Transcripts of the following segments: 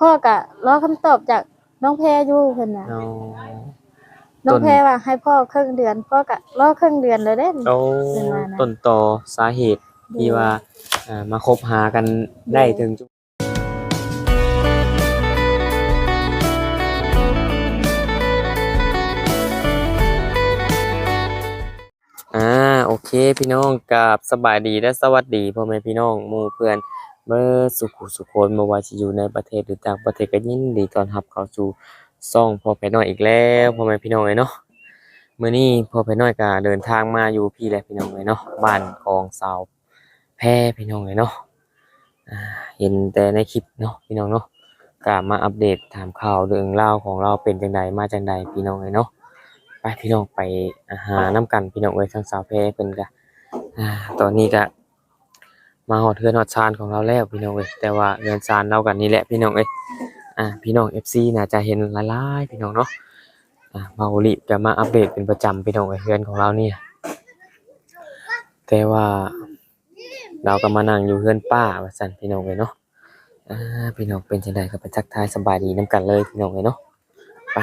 พ่อก็รอคำตอบจากน้องแพรอยู่เพิ่นน่ะเอาน้องต้นแพรว่าให้พ่อครึ่งเดือน พ่อก็รอครึ่งเดือนเลยเด้เอาเป็นว่านะ ต้นต่อสาเหตุที่ว่าอ่ามาคบหากันได้ถึงจุดอ่าโอเคพี่น้องกับสบายดีและสวัสดีพ่อแม่พี่น้องหมู่เพื่อน เมื่อสุขุสุคนบ่ว่าสิอยู่ในประเทศหรือต่างประเทศก็ยินดีต้อนรับเข้าสู่ซ่องพ่อแพ่น้อยอีกแล้วพ่อแม่พี่น้องเอ้ยเนาะมื้อนี้พ่อแพ่น้อยก็เดินทางมาอยู่พี่และพี่น้องเอ้ยเนาะบ้านของสาวแพรพี่น้องเอ้ยเนาะเห็นแต่ในคลิปเนาะพี่น้องเนาะก็มาอัปเดตถามข่าวเรื่องราของเราเป็นจังใดมาจังใดพี่น้องเอ้ยเนาะไปพี่น้องไปอาหาน้ำกันพี่น้องเอ้ยทางสาวแพรเพิ่นก็อ่าตอนนี้ก็ มาฮอดเทือนฮอดชานของเราแล้วพี่น้องเอ้ยแต่ว่าเรือนชานเรากันนี่แหละพี่น้องเอ้ยอ่าพี่น้อง FC น่าจะเห็นหลายๆพี่น้องเนาะอ่ามาโอลิจะมาอัปเดตเป็นประจำพี่น้องเอ้ยเรือนของเราเนี่ยแต่ว่าเราก็มานั่งอยู่เรือนป้าว่าสันพี่น้องเอ้ยเนาะอ่าพี่น้องเป็นจังไดก็ไปทักทายสบายดีนํกันเลยพี่น้องเอ้ยเนาะไป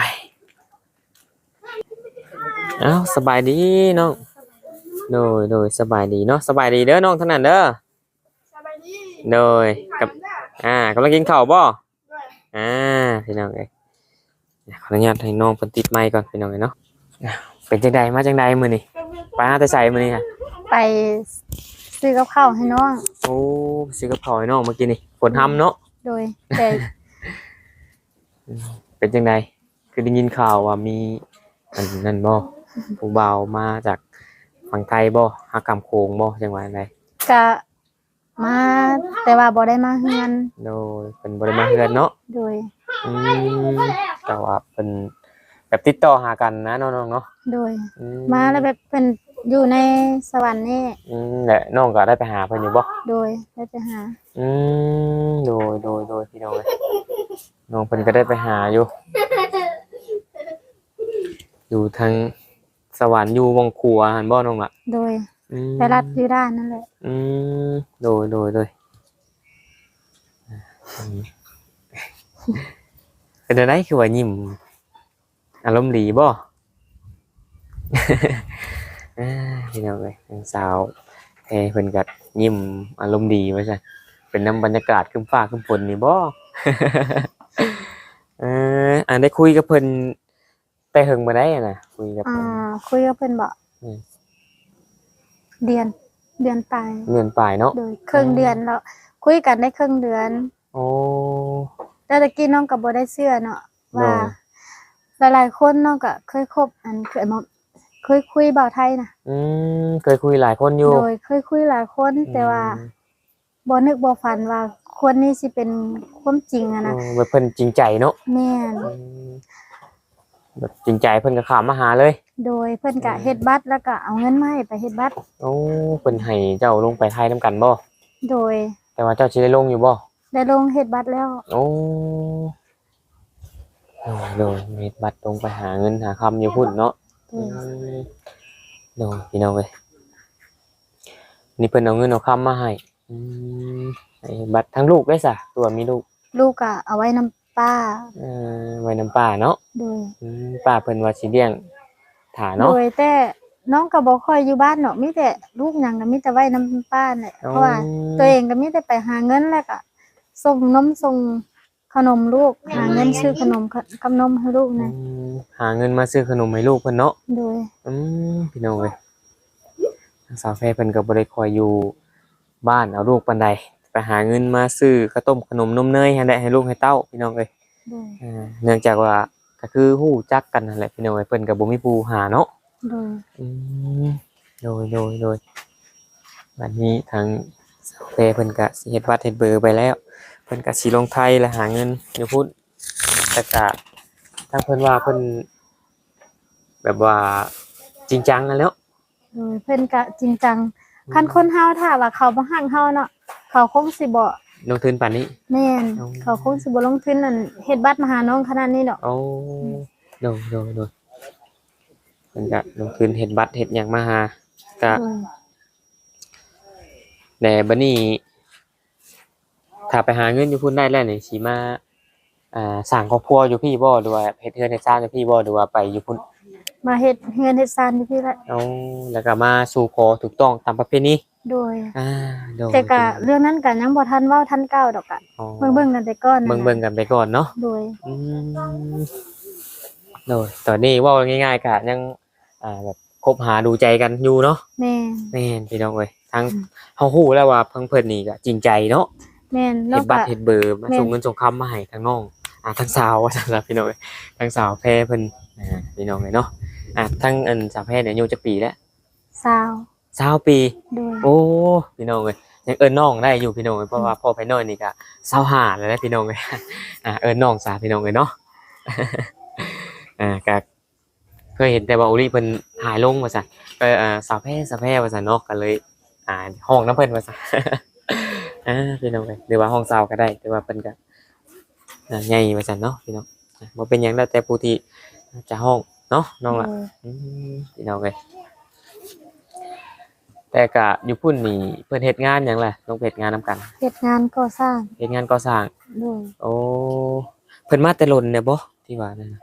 เอ้าสบายดีน้องโดยโดยสบายดีเนาะสบายดีเด้อน้องท่านั้นเด้อ โดยกับอ่ากำลังกินข้าวบ่อ่าพี่น้องเอ้ยเดี๋ยวขออนุญาตให้น้องเพิ่นติดไมค์ก่อนพี่น้องเอ้ยเนาะอะเป็นจังใดมาจังใดมื้อนี้ไปหาแต่ใส่มื้อนี้ค่ะไปซื้อกับข้าวให้น้องโอ้ซื้อกับข้าวให้น้องเมื่อกี้นี่ฝนทำเนาะโดยแต่เป็นจังใดคือได้ยินข่าวว่ามีอันนั่นบ่ผู้บ่าวมาจากฝั่งไทยบ่ฮักกำโคงบ่จังหวะใดก็ มาแต่ว่าบ่ได้มาเฮือนโดยเป็นบริมาเฮือนเนาะโดย อืมแต่ว่าเป็นแบบติดต่อหากันนะน้องๆเนาะโดย อืมาแล้วแบบเป็นอยู่ในสวรรค์นี่อืมและน้องก็ได้ไปหาเพิ่นอยู่บ่โดยได้ไปหา อืมโดยโดยโดยพี่น้องเอ้ยน้องเพิ่นก็ได้ไปหาอยู่ อยู่ทางสวรรค์อยู่วงครัวหันบ่น้องล่ะโดย อืมไปรัดอยู่ด้านนั่นแหละอืมโดยโดยโดยอืมเป็นอะไรคือว่ายิ้มอารมณ์ดีบ่ อ่าพี่น้องเอ้ยนางสาวแพรเพิ่นก็ยิ้มอารมณ์ดีว่าซั่นเป็นน้ำบรรยากาศครึ้มฟ้าครึ้มฝนนี่บ่ เอออันได้คุยกับเพิ่นแต่เฮิงบ่ได้อะนะคุยกับอ่าเพิ่นคุยกับเพิ่นบ่อืม เดือนเดือนปลายเดือนปลายเนาะโดยครึ่งเดือนแล้วคุยกันได้ครึ่งเดือน โอ้แต่ตะกี้น้องก็บ่ได้เชื่อเนาะว่าโดยหลายๆคนน้องก็เคยคบอันเคยมาเคยคุยบ่าวไทยนะอืมเคยคุยหลายคนอยู่โดยเคยคุยหลายคนแต่ว่าบ่นึกบ่ฝันว่าคนนี้สิเป็นความจริงอะอืนะมแบบเพิ่นจริงใจเนาะแม่นอืม แบบจริงใจเพิ่นก็เข้ามาหาเลย โดยเพิ่นก็เฮ็ดบัตรแล้วก็เอาเงินมาให้ไปเฮ็ดบัตรโอ้เพิ่นให้เจ้าลงไปไทยนํกันบ่โดย แต่ว่าเจ้าสิได้ลงอยู่บ่ได้ลงเฮ็ดบัตรแล้ว โอ้โดยโดยเม็ดบัตรลงไปหาเงินหาคำอยู่พุ่นเนาะโดยโดยพี่น้องเอ้ยนี่เพิ่นเอาเงินเอาคำมาให้อืมให้บัตรทั้งลูกได้ซะตัวามีลูก ลูกก็เอาไว้นํ ป้า เอ่อไว้นำป้าเนาะโดย อืมป้าเพิ่นว่าสิเลี้ยงถาโดเนาะยแต่น้องก็บ่ค่อยอยู่บ้านเนาะมีแต่ลูกหยังก็มีแต่ไว้นํป้าเนี่ยเพราะว่าตัวเองก็มีแต่ไปหาเงินแล้วก็ส่งนมส่งขนมลูกหาเงินซื้อขนมขกับนมให้ลูกอืนะมหาเงินมาซื้อขนมให้ลูกเพิ่นเนาะ โดย อืมพี่น้องเอ้ยทางสาวแฟเพิ่นก็บ่ได้คอยอยู่บ้านเอาลูกปานใดไป หาเงินมาซื้อข้าวต้มขนมนมเนยให้ได้ให้ลูกให้เต้าพี่น้องเอ้ยโดยอ่าเนื่องจากว่าก็คือฮู้จักกันนั่นแหละพี่น้องเอ้ยเพิ่นก็บ่มีผู้หาเนาะ โดยอืมโดยโดยโดยวันนี้ทางสาวแฟเพิ่นก็สิเฮ็ดวัดเฮ็ดเบอร์ไปแล้ว เพิ่นก็สิลงไทยแล้วหาเงินอยู่พุ่นแต่ก็ทางเพิ่นว่าเพิ่นแบบว่าจริงจังกันแล้ว โดยเพิ่นก็จริงจังคันคนเฮาถ้าว่าเขาบ่ฮักเฮาเนาะ เขาคงสิบ่ลงทุนป่านนี้ แม่นอ๋อเขาคงสิบ่ลงทุนนั่นเฮ็ดบัตรมาหาน้องขนาดนี้ดอก โอ้โดยโดยโดยเพิ่นก็ลงทุนเฮ็ดบัตรเฮ็ดหยังมาหาก็โดยแต่บัดนี้ถ้าไปหาเงินอยู่พุ่นได้แล้วนี่สิมาอ่าสร้างครอบครัวอยู่พี่บ่หรือว่าเฮ็ดเฮือนเฮ็ดซ่านอยู่พี่บ่หรือว่าไปอยู่พุ่นมาเฮ็ดเฮือนเฮ็ดซานอยู่พี่ละเอาแล้วก็มาสู่ขอถูกต้องตามประเพณี โดย อ่าโดยแต่ก็เรื่องนั้นก็ยังบ่ทันเว้าทันก้าวดอกอะอ๋อเบิ่งๆกันไปก่อนนะเบิ่งเบิ่งกันไปก่อนเนาะโดย อืมโดยตอนนี้เว่าง่ายๆก็ยังอ่าแบบคบหาดูใจกันอยู่เนาะแม่น แม่นพี่น้องเอ้ยทั้งเฮาฮู้แล้วว่าเพิ่งเพิ่นนี่ก็จริงใจเนาะ แม่นน้เฮ็องดบัก็ตรเฮ็ดเบอร์มาแม่น ส่งเงินส่งคำมาให้ทางน้องอ่าทางสาวว่าซั่นล่ะพี่น้องเอ้ยทางสาวแพรเพิ่นอ่าพี่น้องเอ้ยเนาะอ่าทางอันสาวแพรเนี่ยอายุจักปีแล้วสาว 20ปี โดย โอ้ พี่น้องเอ้ยยังเอิ้นน้องได้อยู่พี่น้องเอ้ยเพราะว่าพ่อไปน้อยนี่ก็25แล้วนะพี่น้องเอ้ยอ่าเอิ้นน้องซาพี่น้องเอ้ยเนาะ อ่าก็เคยเห็นแต่ว่าอุริเพิ่นหายลงว่าซั่นเอออ่าสาวแพร่สาวแพร่ว่าซั่นเนาะก็เลย อ่าห้องน้ำเพิ่นว่าซั่น อ่าพี่น้องเอ้ยหรือว่าห้องสาวก็ได้แต่ว่าเพิ่นก็อ่าใหญ่ว่าซั่นเนาะพี่น้องอะบ่เป็นหยังแล้วแต่ผู้ที่จะห้องเนาะน้องล่ะโดย อืมพี่น้องเลย แต่กะอยู่พุ่นนี่เพิ่นเฮ็ดงานหยังล่ะน้องเฮ็ดงานนํกันเฮ็ดงานก่อสร้างเฮ็ดงานก่อสร้าง โดยโอ้เพิ่นมาแต่ลนเนี่ยบ่ที่ว่านั่นน่ะ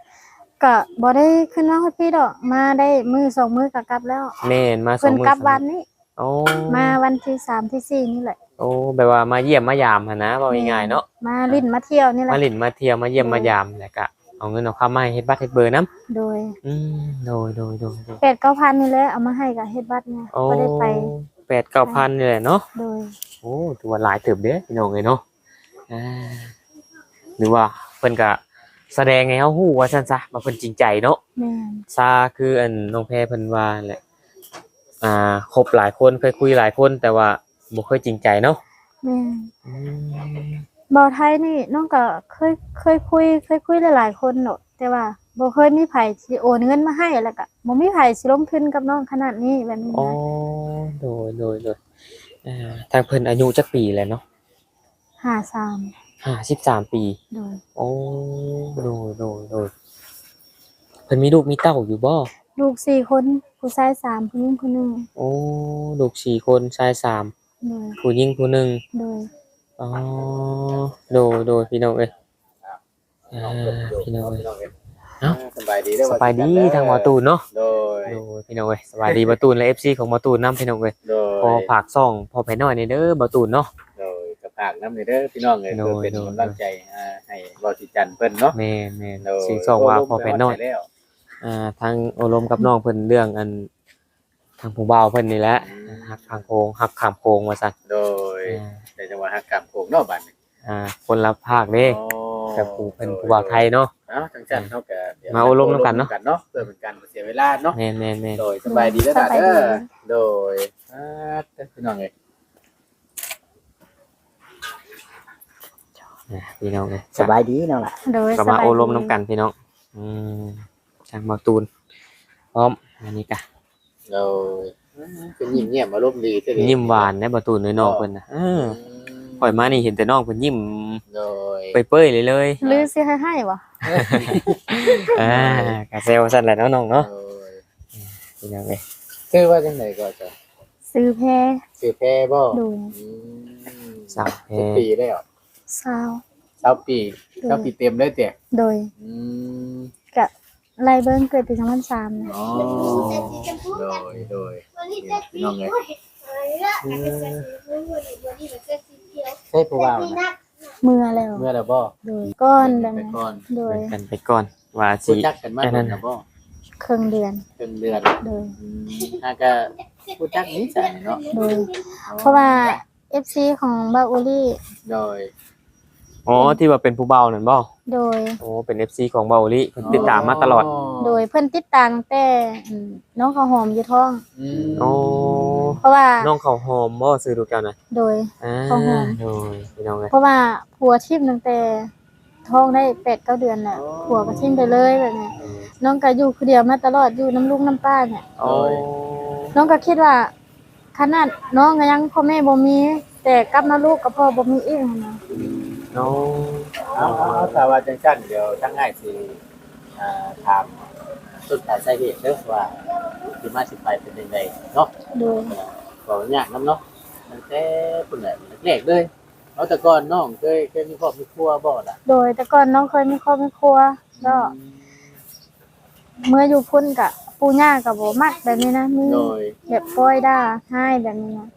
ก็บ่ได้ขึ้นมาฮอดพี่ดอก มาได้มื้อสองมื้อก็กลับแล้วแม่นมาสอเพิ่งนมื้อกลับสามวันนี้ โอ้มาวันที่สามที่สี่นี่แหละ โอ้แบบว่ามาเยี่ยมมายามหั่นนะเว้าง่ายๆเนาะมาลิ้นมาเที่ยวนี่แหละ มาลิ้นมาเที่ยวมาเยี่ยมมายามแล้วก็ เอาเงินเอาคำมาให้เฮ็ดบัตรเฮ็ดเบอร์นํโดยอืมโดยโดยโดยโดยแปดเก้าพันนี่แหละเอามาให้กับเฮ็ดบัตรเนี่ยโอ้ก็ได้ไป8-9,000นี่แหละเนาะโดยโอ้ถือว่าหลายเติบเด้อพี่น้องเอ้ยเนาะอ่าหรือว่าเพิ่นก็แสดงให้เฮาฮู้ว่าซั่นซะว่าเพิ่นจริงใจเนาะแม่นซาคืออันน้องแพรเพิ่นว่าแหละอ่าคบหลายคนเคยคุยหลายคนแต่ว่าบ่เคยจริงใจเนาะแม่นอืม บ่าวไทยนี่น้องก็เคยเคยคุย เคยคุยหลายๆคนเนาะแต่ว่าบ่เคยมีไผสิโอนเงินมาให้แล้วก็บ่มีไผสิลงทุนกับน้องขนาดนี้แบบนี้อ๋อนะโดยโดยโดยอ่าทางเพิ่นอายุจักปีแล้วเนาะ53 53ปี โดยโอ้โดยโดยโดยเพิ่นมีลูกมีเต้าอยู่บ่ลูกสี่คนผู้ชายสามผู้หญิงคนหนึงโอ้ลูกสี่คนชายสามโดยผู้หญิงผู้หนึ่งโดย อ๋อโดยโดยพี่น้องเอ้ยอ่าพี่น้องเอ้ยสบายดีเด้อสบายดีทางหมอตูนเนาะโดยโดยพี่น้องเอ้ยสบายดีหมอตูนและ FC ของหมอตูนนํพี่น้องเอ้ยโดยพอฝากซ่องพอไปน้อยนี่เด้อหมอตูนเนาะโดยกระปากน้ำนี่เด้อพี่น้องเอ้ยโดยเพื่อเป็นโดยกำลังใจอ่าให้บ่สิจันเพิ่นเนาะแม่นแม่นโดยสิซ่องว่าพอไปน้อยแล้วอ่าทางโอลมกับน้องเพิ่นเรื่องอันทางผู้บ่าวเพิ่นนี่แหละหักทางโคงหักขามโคงว่าซั่นโดยอ่า ในจังหวัดฮักกำโขงเนาะบัดนี้อ่า คนละภาคเด้โอ้กับผู้เพิ่นผู้บ่าวไทยเนาะเอ้าจังจันเฮาก็เดี๋ยวมาอบรมนำกันเนาะ เนาะเพื่อเป็นการบ่เสียเวลาเนาะ แม่นแม่นแม่นโดยสบายดีเด้อสตาบายดีเด้อโดยอ่าเด้อพี่น้องเอ้ยอ่าพี่น้องเอ้ยสบายดีเนาะล่ะโดยก็สมาบายโอดีลมนํกันพี่น้อง อืมทางหมอตูนพร้อมอันนี้กะ โดยอ่า เป็นยิ้มแย้มอารมณ์ดีเด้อยิ้มหวานนะหมอตูนน้อยน้องเพิ่นน่ะเออปล่อยมานี่เห็นแต่น้องเพิ่นยิ้มโดยเปื่อยๆเลยเลยหรือสิให้ให้บ่อ่ากะเซลซั่นแหละเนาะน้องเนาะโดยพี่น้องเอ้ยชื่อว่าจังไดก็จะซื้อแพรชื่อแพรบ่โดยอืมสาวแพสิบปีได้เหรอสาวเช้าปีเช้าปีเต็มเลยเตี่ยโดยอืมกะ ไล่เบิ่งเกิดปี2003นะอ๋อโดยโดยพี่น้องเลยใช่ผู้บ่าวนะเมื่อแล้วเมื่อแล้วบ่โดยก้อนแบบไปนั้นก่อนโดยกันไปก่อนว่าสิรู้จักกันมาอันนั้นแล้วบ่ครึ่งเดือนเป็นเดือนโดยอืมถ้าก็รู้จักนิสัยเนาะโดยเพราะว่า FC ของบาอุลี่โดยอ๋อที่ว่าเป็นผู้เบานั่นบ่ โดย โอ้เป็น FC ของเบาลิเพิ่นติดตามมาตลอด โดยเพิ่นติดตามตั้งแต่อืมน้องข้าวหอมอยู่ท้อง อืมโอ้เพราะว่าน้องเขาวหอมบ่ซื้อดูกันนะโดย อ่าข้าวหอม โดยพี่น้องเอ้ยเพราะว่าผัวทิ่มตั้งแต่ท้องได้แปดเก้าเดือนน่ะผัวก็ทิ่มไปเลยแบบนี้น้องก็อยู่คนเดียวมาตลอดอยู่น้ำลูกน้ำป้าเนี่ย โอ้น้องก็คิดว่า ขนาดน้องก็ยังพ่อแม่บ่มี แต่กลับมาลูกกับพ่อบ่มีอีกหั้นน น้องเอาเอาถ้าว่าจังซั่นเดี๋ยวทั้งง่ายสิอ่าถามต้นสายสาเหตุเด้อว่าที่มาสิไปเป็นจังไดเนาะโดยบอกยากน้ำเนาะมันแต่ปุ่นแหละแรกๆเลยเอาแต่ก่อนน้องเคยเคยมีครอบมีครัวบ่ล่ะโดย แต่ก่อนน้องเคยมีครอบมีครัวก็เมื่ออยู่พุ่นกะปูย่าก็บ่มักแบบนี้นะมีโดยแบบปล่อยด่าให้แบบนี้นะ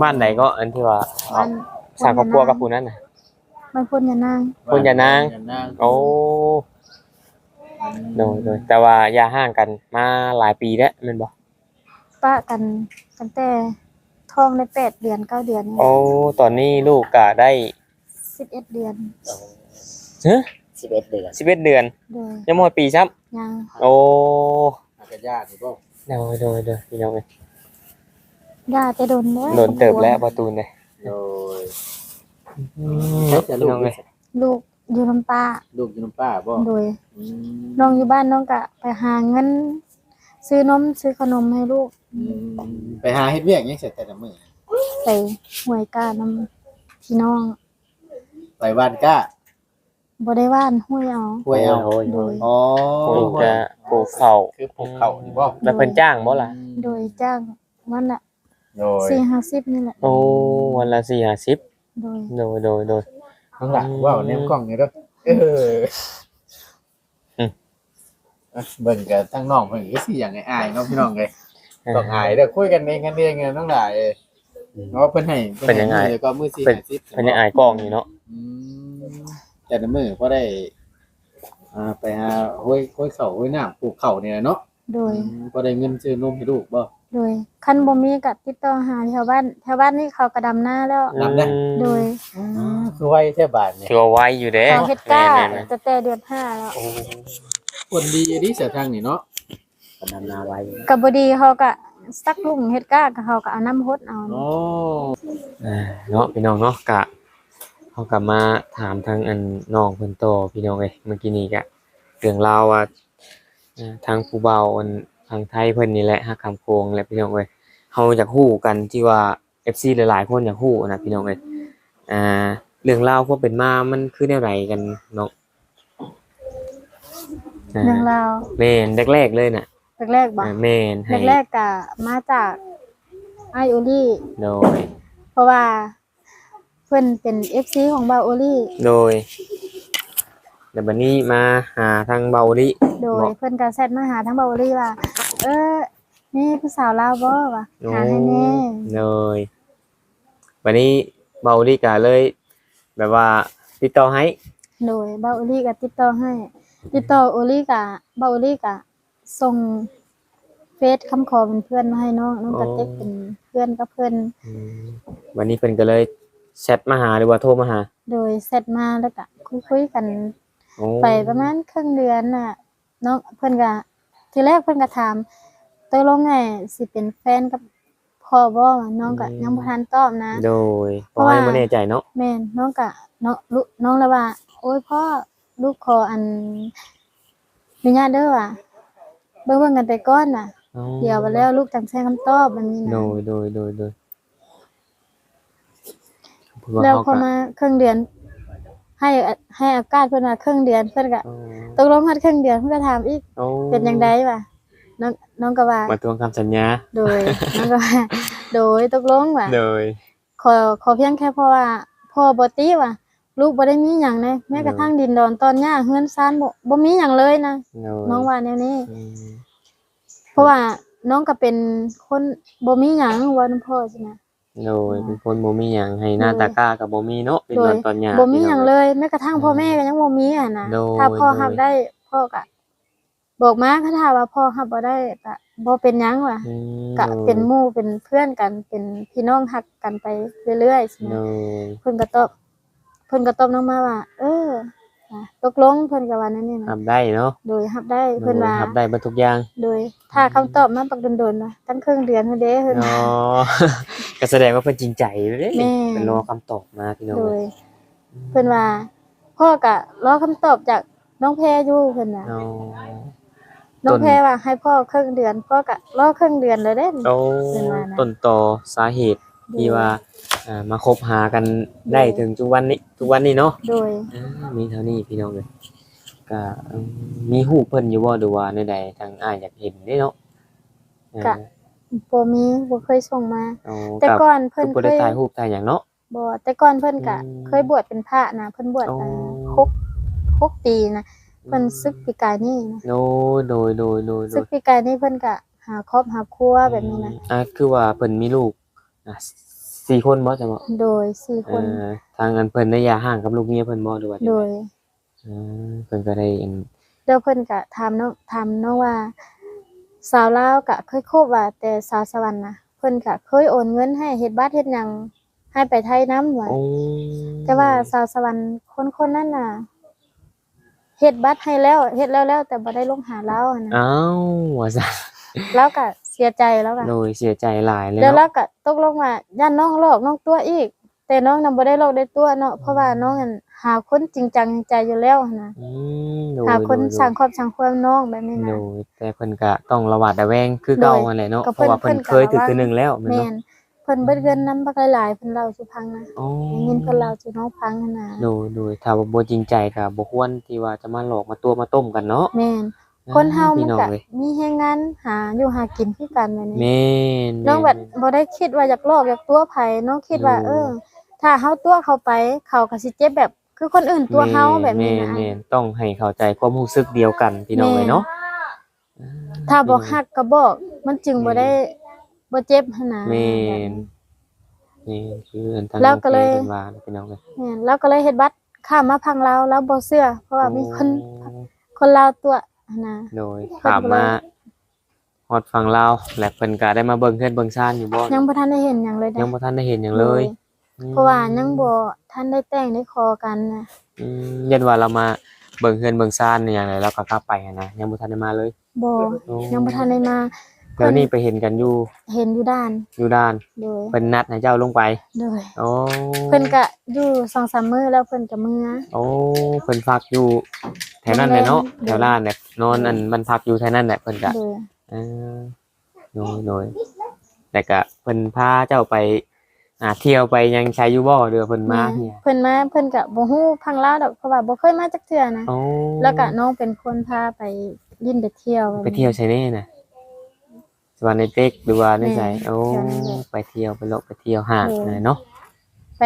บ้านไหนก็อันที่ว่ามันสร้างครอบครัวกับผู้นั้นน่ะ มันพุ่นอย่านางคุณอย่านาง อย่านางโอ้โดยโดยแต่ว่าอย่าห่างกันมาหลายปีแล้วแม่นบ่ปะกันตั้งแต่ท้องได้แปดเดือนเก้าเดือนนี่โอ้ตอนนี้ลูกก็ได้สิบเอ็ดเดือนฮะสิบเอ็ดเดือน11เดือน โดยยังบ่ฮอดปีซ้ำยังโอ้อากาญาติบ่โดยโดยโดยพี่น้องเอ้ยย่าจะโดนแล้วโดนเติบแล้วประตูนเลยโดยอืม ใช้แต่ลูพี่กน้องเอ้ยลูกอยู่ลำปาลูกอยู่น้ำป้าบ่โดยอืมน้องอยู่บ้านน้องกะไปหาเงิน ซื้อนมซื้อขนมให้ลูกอืมไปหาเฮ็ดเวียกยังเสร็จแต่ละมื้อไปหวยก้านำพี่น้องไปบ้านก้าบ่ได้ว่านห้วยเอา ห้วยเอาโดย อ๋อปลูกจะปลูกข้าวคือปลูกข้าวนี่บ่แล้วเพิ่นจ้างบ่ล่ะโดยจ้างวันละโดย สี่ห้าสิบนี่แหละโอ้วันละ4-50 โดยโดยโดยโดย ข้างหลังว่าวแนมกล้องนี่เด้อเอออืมอะเบิ่งกันทั้งน้องเพิ่นก็สิอย่างอายๆเนาะพี่น้องเอ้ยต้องอายเด้อคุยกันเองกันเองกันทั้งหลายเอ้ยเนาะเพิ่นให้เป็นยังไงให้มือก็มือสี่เป็นห้าสิบเพิ่นยังอายกล้องอยู่เนาะอืมแต่ละมื้อพอได้อ่าไปหาห้วยห้วยเข่าห้วยน้ำปลูกเข่าเนี่ยเนาะโดยอืมพอได้เงินซื้อนมให้ลูกบ่ โดยคันบ่มีก็ติดต่อหาแถวบ้านแถวบ้านนี่เขากระดำหน้าแล้วรับได้โดยคือไว้แค่บาทเนี่ยถือว่าไวอยู่เด้เขาเฮ็ดก้าแม่นๆแต่แต่เดือนห้าแล้วคนดีอันนี้เสียทางนี่เนาะก็นำนาไว้กับบดีเขาก็สักลุงเฮ็ดก้าก็เขาก็เอาน้ำฮดเอาโอ้อ่าเนาะพี่น้องเนาะกะเขากลับมาถามทางอันน้องเพิ่นต่อพี่น้องเอ้ยเมื่อกี้นี้กะเรื่องราวว่าอ่าทางผู้เบาอัน ทางไทยเพิ่นนี่แหละฮักคำโคงและพี่น้องเอ้ยเฮาอยากฮู้กันที่ว่า FC หลายๆคนอยากฮู้นะพี่น้องเอ้ยอ่าเรื่องราวความเป็นมามันคือแนวไหนกันเนาะอ่าเรื่องราวแม่นแรกๆเลยน่ะแรกๆบ่อ่าแม่นให้แรกๆก็มาจากไอโอลี่โดย เพราะว่าเพิ่นเป็น FC ของบาโอลี่โดยเดี๋ยวบัดนี้มาหาทางเบาลิโดยบอกเพิ่นก็แชทมาหาทั้งบาโอลี่ว่า เออนี่ผู้สาวลาวบ่วะหาให้แน่เลยวันนี้เบาลิกาเลย แบบว่าติดต่อให้โดยบาโอลี่ก็ติดต่อให้ ติดต่อโอลี่ก็บาโอลี่ก็ส่งเฟซคำขอเป็นเพื่อนมาให้น้องน้องกระเต็กเป็นเพื่อนกับเพิ่นอืมวันนี้เพิ่นก็เลยแชทมาหาหรือว่าโทรมาหา โดยเสร็จมาแล้วก็คุยๆกันโอ้ไปประมาณครึ่งเดือนน่ะน้องเพิ่นก็ ทีแรกเพิ่นก็ถามตกลงไงสิเป็นแฟนกับพ่อบ่น้องก็ยังบ่ทันตอบนะ โดยเพเพราะราะว่าให้บ่แน่ใจเนาะแม่นน้องก็น้องลูกน้องเลยว่า โอ้ยพ่อลูกขออันอนุญาตเด้อว่ะเบิ่งเบิ่งกันไปก่อนน่ะ อ๋อเดี๋ยวไปแล้วลูกจังแจ้งคำตอบแบบนี้นะโดยโดยโดยโดยเพิ่นว่าแล้วเขาพอก็มาครึ่งเดือน ให้ให้อากาศเพิ่นว่าครึ่งเดือนเพิ่นก็อ๋อตกลงฮอดครึ่งเดือนเพิ่นก็ถามอีกโอ้เป็นจังไดวะน้องน้องก็ว่ามาทวงคำสัญญา โดยน้องก็ว่าโดยตกลงว่าโดยขอขอเพียงแค่เพราะว่าพ่อบ่ติว่าลูกบ่ได้มีหยังเลยแม้กระทั่งดินดอนตอนหญ้าเฮือนซานบ่บ่มีหยังเลยนะโดยน้องว่าแนวนี้อืมเพราะว่าน้องก็เป็นคนบ่มีหยังว่านํพ่อใช่ไหม โดยเป็นคนบ่มีหยังให้หน้าตากล้ากับบ่มีเนาะเป็นโดตอยนตอนหยาบ่มีหยังพี่น้อเลยแม้กระทั่งพ่อแม่ก็ยังบ่มีอะนะโดยถ้าพ่อโดยรับได้พ่อก็บอกมาถ้าถามว่าพ่อรับบ่ได้ก็บ่เป็นหยังว่ะอืมก็เป็นหมู่เป็นเพื่อนกันเป็นพี่น้องฮักกันไปเรื่อยๆใช่ไหมโดยเพิ่นก็ตอบเพิ่นก็ตอบน้องมาว่า เออ อะตกลงเพิ่นก็ว่านั่นนี่นะทำได้เนาะโดยรับได้เพิ่นว่าทำได้เบ่ทุกอย่างโดยถ้าคำตอบมาปักโดนๆนะตั้งครึ่งเดือนเพิ่นเด้เพิ่น อ๋อว่าก็แสดงว่าเพิ่นจริงใจเด้แม่ เป็นรอคำตอบมาพี่น้องโดยเพิ่นว่าพ่อก็รอคำตอบจากน้องแพรอยู่เพิ่นน่ะอ๋อ น้องแพรว่าให้พ่อครึ่งเดือนพ่อก็รอครึ่งเดือนเลยเด้ โอ้เป็นว่านะ ต้นต่อสาเหตุ ที่ว่าอ่ามาคบหากันได้ถึงทุกวันนี้ทุกวันนี้เนาะโดย อ่ามีเท่านี้พี่น้องเลยก็อืมมีรูปเพิ่นอยู่บ่หรือว่าในใดทางอ้ายอยากเห็นเด้เนาะอ่าบ่มีบ่เคยส่งมาอ๋อแต่ก่อนเพิ่นก็บ่เคได้ยถ่ายรูปถ่ายหยังเนาะ บ่แต่ก่อนเพิ่นก็อืมเคยบวชเป็นพระนะเพิ่นบวชอ๋ออ่าหกหกปีนะเพิ่นซึกปีกายนี่นะโดยโดยโดยโดยโดซึกยปีกายนี่เพิ่นก็หาครอบหาครัวแบบนี้นะ อะคือว่าเพิ่นมีลูก อะสี่คนบ่จ้ะบ่โดยสี่คเอ่นอทางอันเพิ่นได้ยาห่างกับลูกเมียเพิ่นบ่หรือว่าจังโดใดยอืมเพิ่นก็ได้อันแล้วเพิ่นก็ถามน้องถามน้องว่า สาวลาวก็เคยคบว่า แต่สาวสวรรค์นะเพิ่นก็เคยโอนเงินให้เฮ็ดบัตรเฮ็ดหยังให้ไปไทยนำว่า โอ้แต่ว่าสาวสวรรค์คนคนนั้นน่ะเฮ็ดบัตรให้แล้วเฮ็ดแล้วแล้วแต่บ่ได้ลงหาเราอะนะอ้าวว่าซะแล้วก็เสียใจแล้วก็โดยเสียใจหลายเลยแล้วเราเนาะก็ตกลงว่าย่านน้องหลอกน้องตัวอีก แต่น้องน่ะบ่ได้หลอกได้ตัวเนาะเพราะว่าน้องนั่นหาคนจริงจังจริงใจอยู่แล้วนะอืมโดยหาคนโดยสร้างครอบสร้างครัวให้น้องแบบนี้โดนะยแต่เพิ่นก็ต้องระวัดระแวงคือเก่าโดยนั่นแหละเนาะก็เพเพิ่นราะว่าเพิ่นเพิ่นก็เคยถึกว่าคือหนึงแล้วแม่นแม่เนาะนเพิ่นเบิดเงินนำบักหลายๆเพิ่นเล่าสู่ฟังนะอ๋อได้ยินเพิ่นเล่าสู่น้องฟังนั่นน่ะโดยโดยถ้าว่าบ่จริงใจก็บ่ควรที่ว่าจะมาหลอกมาตัวมาต้มกันเนาะแม่น คนเฮามัพี่นน้องก็เอ้ยมีแรงงานหาอยู่หากินคือกันแบบนี้แม่นน้องแบบบ่ได้คิดว่าอยากลอกอยากตัวไผน้องคิดว่าโอ้เออ ถ้าเฮาตัวเขาไป เขาก็สิเจ็บแบบ คือคนอื่นตัวเฮาแบบนี้นะ แม่นๆต้องให้เข้าใจความรู้สึกเดียวกันพี่น้องเอ้ยเนาะ ถ้าบ่ฮักก็บอก มันจึงบ่ได้บ่เจ็บหั่นน่ะแม่นนี่คืออันทางแล้วก็เลยน้องพิ่นว่าพี่น้องเอ้ยแม่นแล้วก็เลยเฮ็ดบัตรข้ามมาพังลาวแล้วบ่เชื่อเพราะว่ามีคนโอ้คนลาวตัวหั่ นน่ะโดยเพิ่นถามก็เลยมาฮอดฝั่งลาวและเพิ่นก็ได้มาเบิ่งเฮือนเบิ่งซ่านอยู่บ่ยังบ่ทันได้เห็นหยังเลยยังนะบ่ทันได้เห็นหยังเลย เพราะว่ายังบ่ทันได้แต่งได้คอกันน่ะอืมยันว่าเรามาเบิ่งเฮือนเบิ่งซ่านอหย่างไรแล้วก็กลับไปอะนะยังบ่ทันได้มาเลยบ่โอ้ยังบ่ทันได้มา แล้วนี่ไปเห็นกันอยู่เห็นอยู่ด้านอยู่ด้านโดยเพิ่นนัดให้เจ้าลงไปโดยโอ้เพิ่นก็อยู่2-3มื้อแล้วเพิ่นก็มื้อโอ้เพิ่นพักอยู่แถวนั้นแหละเนาะโดยแถวร้านเนี่ยนอนอันมันพักอยู่แถวนั้นแหละเพิ่นก็โดยเออโดยโดยแต่ก็เพิ่นพาเจ้าไปอ่าเที่ยวไปยังใช้อยู่บ่เรือเพิ่นมาแม่เนี่ยเพิ่นมาเพิ่นก็บ่ฮู้พังลาวดอกเพราะว่าบ่เคยมาจักเทื่อนะโอ้แล้วก็น้องเป็นคนพาไปยินไปเที่ยวไปเที่ยวใช่แน่น่ะส วรรค์ในเต็กหรือว่าในไสแม่โอ้เที่ยวนั่นแหละไปเที่ยวไปเลาะไปเที่ยวห้างเออออะไรเนาะไป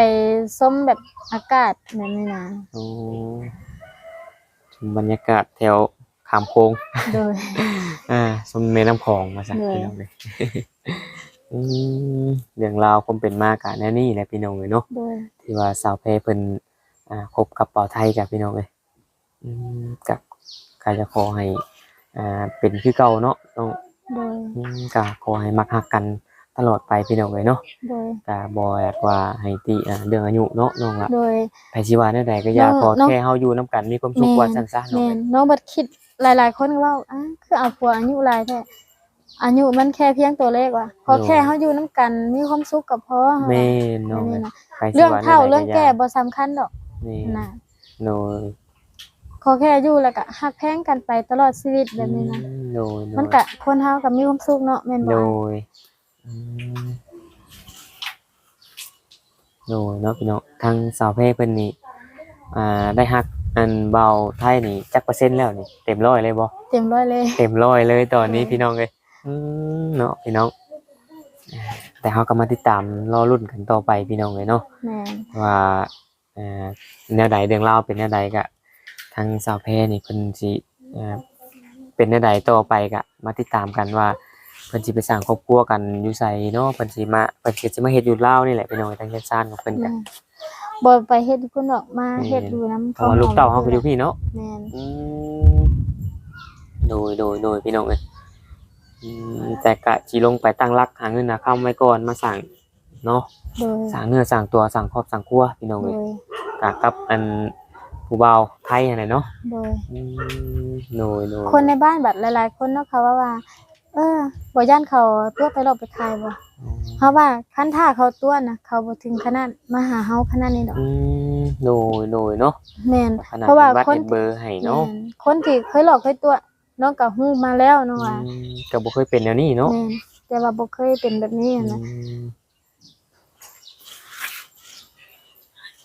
ส้มแบบอากาศแบบนี้นะโอ้ชมบรรยากาศแถวขามโค้งโดยอ่าชมแม่น้ำคลองมาสักเหนื่อยพี่น้องเลยอืมเรื่องราวคงเป็นมากอะแน่นี่แหละพี่น้องเลยเนาะโดยที่ว่าสาวเพเพิ่นอ่าคบกับเป่าไทยกับพี่น้องเลยอืมกับกาจะขอให้อ่าเป็นคือเก่าเนาะต้อง โดยอืมก็ขอให้มักฮักกันตลอดไปพี่น้องเลยเนาะโดยก็บ่อยากว่าให้ติอ่าเรื่องอายุเนาะน้องละโดย ไผสิว่าแนวใดก็อย่าน้องขอน้องแค่เฮาอยู่นํกันมีความสุขแม่กว่าซั่นซะน้องแม่เอ้นยน้องบัดคิดหลาย ๆ คนก็เว่าอะคือเอาผัวอายุหลายแท้อายุมันแค่เพียงตัวเลขว่ะพอแค่เฮาอยู่นํกันมีความสุขก็พอแม่นอัน้อนงนี้เอ้ยนะไผสิเรื่องว่แนวเฒ่าใดเรื่องย่าแก่บ่สำคัญดอกแม่นนะ โดย ขอแค่อยู่แล้วก็ฮักแพงกันไปตลอดชีวิตแบบนี้นะอืมโดยโดยมันก็คนเฮาก็มีความสุขเนาะแม่นบ่โดอ้ายยอืมโดยเนาะพี่น้องทางสาวเพศเพิ่นนี่อ่าได้ฮักอันเบาไทยนี่จักเปอร์เซ็นต์แล้วนี่เต็มร้อยเลยบ่เต็มร้อยเลย เต็มร้อยเลยตอนนี้อืมพี่น้องเลยอืมเนาะพี่น้อง แต่เขาก็มาติดตามรอรุ่นกันต่อไปพี่น้องเลยเนาะแม่นว่าเอ่อแนวใดเรื่องราวเป็นแนวใดก็ ทางสาวเพศนี่เพิ่นสิเอ่อเป็นแนวใดต่อไปก็มาติดตามกันว่าเพิ่นสิไปสร้างครอบครัวกันอยู่ไสเนาะเพิ่นสิมาเพิ่นก็สิมาเฮ็ดอยู่ลาวนี่แหละพี่น้องทางเฮ็ดซ่านของเพิ่นก็แม่นบ่ไปเฮ็ดอยู่พุ่นดอกมาเฮ็ดอยู่นำเพราะว่าลูกเต้าเฮาก็อยู่พี่เนาะแม่นอืมโดยโดยโดยพี่น้องเอ้ยอืมแต่กะสิลงไปตั้งรักหาเงินหาค่ำไว้ก่อนมาสั่งเนาะโดยสั่งเนื้อสั่งตัวสั่งครอบสั่งครัวพี่น้องโดเอ้ยยกะกับอัน ผู้บ่าวไทยอะไรเนาะโดยอืมโดยโดยคนในบ้านแบบหลาย ๆ คนเนาะเขาว่าว่า เออบ่ย่านเขาตัวไปหลอกไปขายบ่เพราะว่าคันถ้าเขาตัวน่ะ เขาบ่ถึงขนาดมาหาเฮาขนาดนี้ดอกอืมโดยโดยเนาะแม่นขนาดเพราะว่าบัตรคนเอ็ดเบอร์ให้เนาะแม่นคนที่เคยหลอกเคยตัวน้องก็ฮู้มาแล้วเนาะว่าอืมก็บ่เคยเป็นแนวนี้เนาะแม่นแต่ว่าบ่เคยเป็นแบบนี้อะนะอืม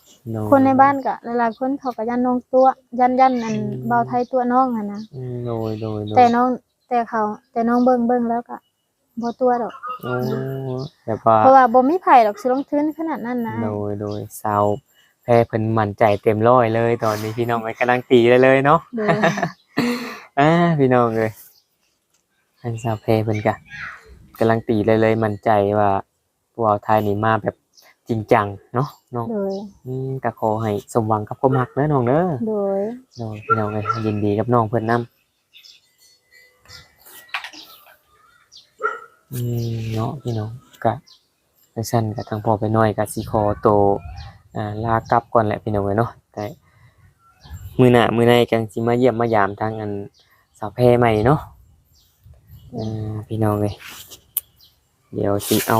โดย คนในบ้านก็หลายๆคนเขาก็ยันน้องตัว ยันยันอันเบาไทยตัวน้องอะนะอืมโดยโดยโดยแต่น้องแต่เขา แต่น้องเบิ่งเบิ่งแล้วก็บ่ตัวดอกโอ้แบบว่าเพราะว่าบ่มีไผหรอกสิลงทุนขนาดนั้นนะโดยโดยสาวแพรเพิ่นมั่นใจเต็มร้อยเลย ตอนนี้พี่น้องไอ้กำลังตีเลยเลยเนาะโดยอ่าพี่น้องเลยทางสาวแพรเพิ่นก็กำลังตีเลยเลยมั่นใจว่าพวกเราไทยนี่มาแบบ จริงจังเนาะน้องโดยอืมก็ขอให้สมหวังกับความรักเด้อน้องเด้อโดยน้องพี่น้องเลยยินดีกับน้องเพิ่นนํอืมเนาะพี่น้องก็จังซั่นก็ทางพ่อไปน้อยก็สิขอโตวอ่าลากลับก่อนแหละพี่น้องเอ้ยเนาะแต่มื้อหน้ามื้อในจังสิมาเยี่ยมมายามทางอันสาวแพรใหม่เนาะอ่าพี่น้องเอ้ย เดี๋ยวสิเอา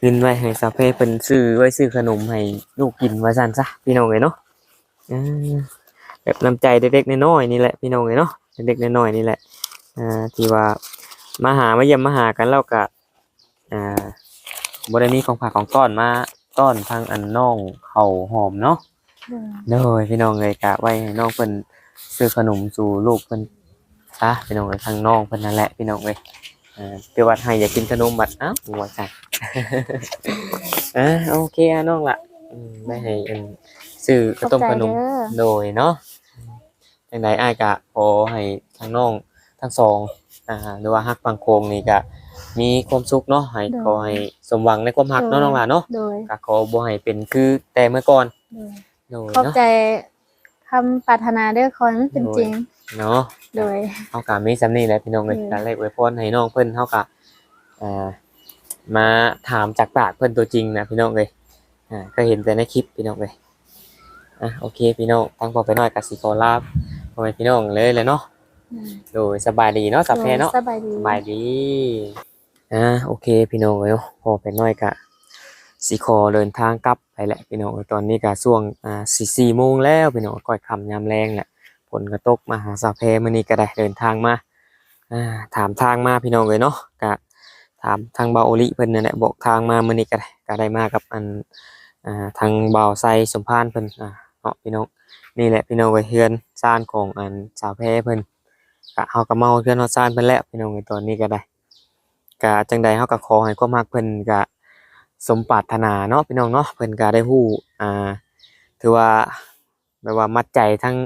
เงินไว้ให้สาวแพรเพิ่นซื้อไว้ซื้อขนมให้ลูกกินว่าซั่นซะพี่น้องเอ้ยเนาะอ่าแบบน้ำใจเด็กๆน้อยๆนี่แหละพี่น้องเอ้ยเนาะเด็กๆน้อยๆนี่แหละอ่าที่ว่ามาหามาเยี่ยมมาหากันแล้วก็อ่าบ่ได้มีของฝากของต้อนมาต้อนทางอันน้องเขาวหอมเนาะโดยเด้อพี่น้องเลยกะไว้ให้น้องเพิ่นซื้อขนมสู่ลูกเพิ่นซะพี่น้องเอ้ยทางน้องเพิ่นนั่นแหละพี่น้องเอ้ยอ่า เดี๋ยววัดให้อยากกินขนมบัดอ้าวหัวใจอ่าโอเคอะน้องละอืมได้ให้อันซื้อข้าวต้มขนมเด้อโดยเนาะจังไดอ้ายกะขอให้ทั้งน้องทั้งสองอ่าหรือว่าฮักฟังโคงนี่กะมีความสุขเนาะให้ขอให้สมหวังในความฮักเนาะน้องหลานเนาะโดยกะขอบ่ให้เป็นคือแต่เมื่อก่อนโดยโดยขอบเนาะใจคำปรารถนาเด้อคอยมันเป็นจริง เนาะ โดย เฮากะมีสำนี้แหละพี่น้องเอ้ยอืม การแรกอวยพรให้น้องเพิ่นเฮากะอ่ามาถามจากปากเพิ่นตัวจริงนะพี่น้องเอ้ยอ่าก็เห็นแต่ในคลิปพี่น้องเอ้ยอะโอเคพี่น้องตั้งพอไปหน่อยกสิขอลาพ่อแม่พี่น้องเลยเลยเนาะอืมโดยสบายดีเนาะสัพเพเนาะสบายดี สบายดี อ่า โอเค พี่น้องเอ้ยพอไปน้อยกะสิขอเดินทางกลับไปแหละพี่น้องเอ้ยตอนนี้กะช่วง อ่าสี่สี่โมงแล้ว พี่น้องก่อยคำยามแรงแหละ ฝนก็ตกมาหาสาวเพมื้อนี้ก็ได้เดินทางมาอ่าถามทางมาพี่น้องเอ้ยเนาะกะถามทางเบาโอลิเพิ่นนั่นแหละบอกทางมามื้อนี้ก็ได้ก็ได้มากับอันอ่าทางเบาไซสมพานเพิ่นอ่าเนาะพี่น้องนี่แหละพี่น้องเอ้ยเฮือนซ่านของอันสาวเพเพิ่นกะเฮาก็เมาเพื่อนเฮาซ่านเพิ่นแล้วพี่น้องในตอนนี้ก็ได้กะจังใดเฮาก็ขอให้ความรักเพิ่นกะสมปรารถนาเนาะพี่น้องเนาะเพิ่นก็ได้ฮู้อ่าถือว่าแบบว่ามัดใจทั้ง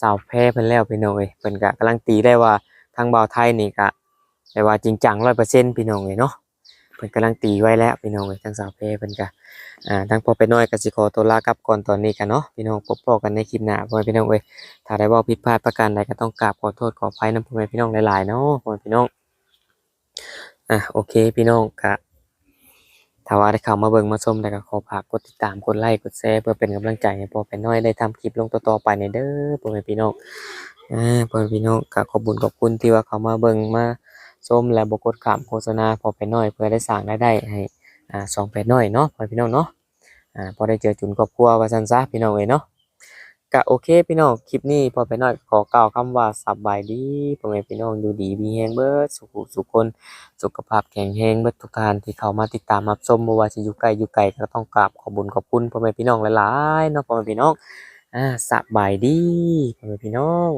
สาวแพร่เพิ่นแล้วพี่น้องเอ้ยเพิ่นก็กำลังตีได้ว่าทางบ่าวไทยนี่ก็ได้ว่าจริงจัง100%พี่น้องเอ้ยเนาะเพิ่นกำลังตีไว้แล้วพี่น้องเอ้ยทางสาวแพร่เพิ่นก็อ่าทางพอไปน้อยก็สิขอตัวลากลับก่อนตอนนี้กันเนาะพี่น้องพบพอกันในคลิปหน้าพ่อพี่น้องเอ้ยถ้าได้เว่าผิดพลาดประการใดก็ต้องกราบขอโทษขออภัยนำพ่อแม่พี่น้องหลายๆเนาะพ่อพี่น้องอะโอเคพี่น้องกะ ถ้าว่าได้เข้ามาเบิ่งมาชมแล้วก็ขอฝากกดติดตามกดไลค์กดแชร์เพื่อเป็นกำลังใจให้พ่อแป็นน้อยได้ทำคลิปลงต่อๆไปในเด้อพ่อแม่พี่น้องอ่าพ่อแม่พี่น้องก็ขอบคุญขอบคุณที่ว่าเข้ามาเบิ่งมาชมและบ่กดข้ามโฆษณาพ่อแป็นน้อยเพื่อได้สร้างรายได้ให้อ่าสองแป็นน้อยเนาะพ่อแม่พี่น้องเนาะอ่าพอได้เจอจุนครอบครัวว่าซั่นซะพี่น้องเอ้ยเนาะ ก็โอเคพี่น้องคลิปนี้พอไปหน่อยขอกล่าวคำว่าสบายดีพ่อแม่พี่น้องดูดีมีแฮงเบิร์ดสุขสุขคนสุขภาพแข็งแรงเบิร์ดทุกท่านที่เข้ามาติดตามรับชมบ่ว่าจะอยู่ไกลอยู่ไกลก็ต้องกราบขอบุญขอบคุณพ่อแม่พี่น้องหลายๆเนาะพ่อแม่พี่น้องอ่าสบายดีพ่อแม่พี่น้อง